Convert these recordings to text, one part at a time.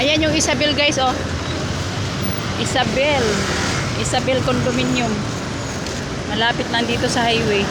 Ayan yung Isabel guys, oh. Isabel. Isabel Condominium. Malapit lang dito sa highway.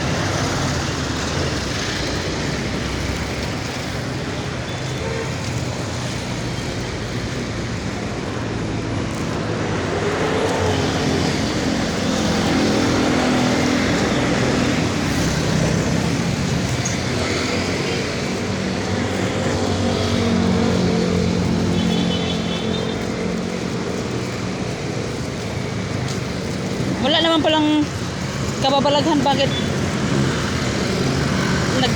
Wala naman palang kababalaghan bakit nag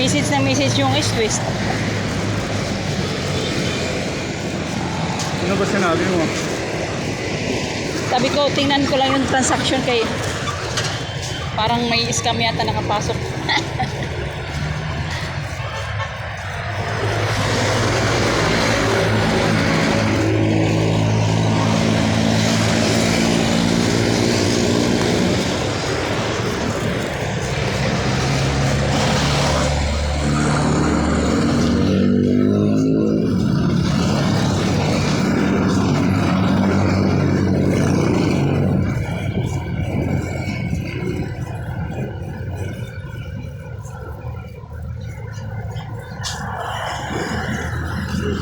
message na message yung East West. Ano ba sinabi mo? Sabi ko, tingnan ko lang yung transaction kay parang may scam yata nakapasok.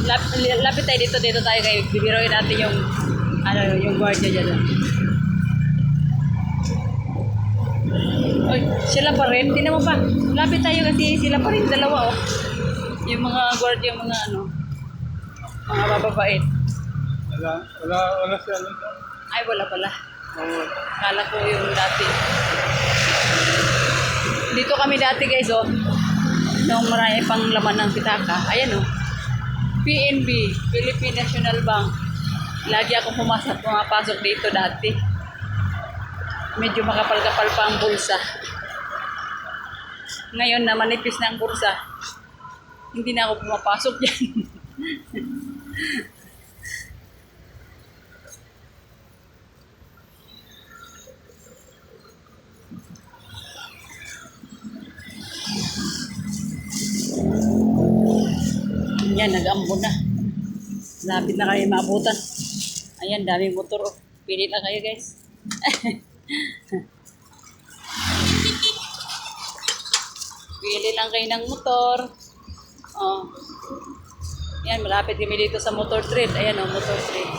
Lap, lapit tayo dito, dito tayo kay bibiroin natin yung ano, yung guardia dyan. Oy, sila pa rin. Tingnan mo pa. Lapit tayo kasi sila pa rin dalawa oh. Yung mga guardia, yung mga ano, mga bababait. Wala, wala, wala siya. Ay, wala pala. Oo. Kala ko yung dati. Dito kami dati guys, oh. Nung marami pang laman ng pitaka. Ayan, oh. PNB, Philippine National Bank. Lagi ako pumasok, pumapasok dito dati. Medyo makapal-kapal pa ang bulsa. Ngayon na manipis na ang bulsa, hindi na ako pumapasok dyan. Yan, nag-ambo na. Lapit na kayo maabutan. Ayan, daming motor. Oh. Pili lang kayo, guys. Pili lang kayo ng motor. Oh. Yan, malapit kami dito sa motor trade. Ayan, oh, motor trade.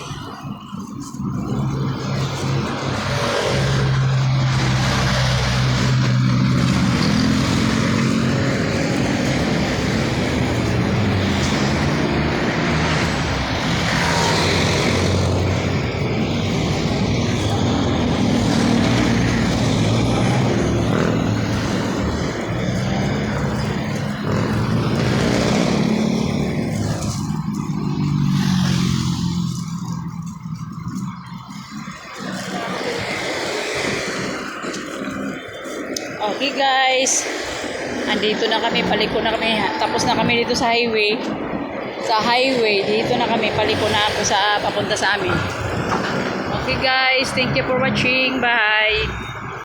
Okay guys, andito na kami, paliko na kami, tapos na kami dito sa highway. Sa highway, dito na kami, paliko na ako sa papunta sa amin. Okay guys, thank you for watching. Bye!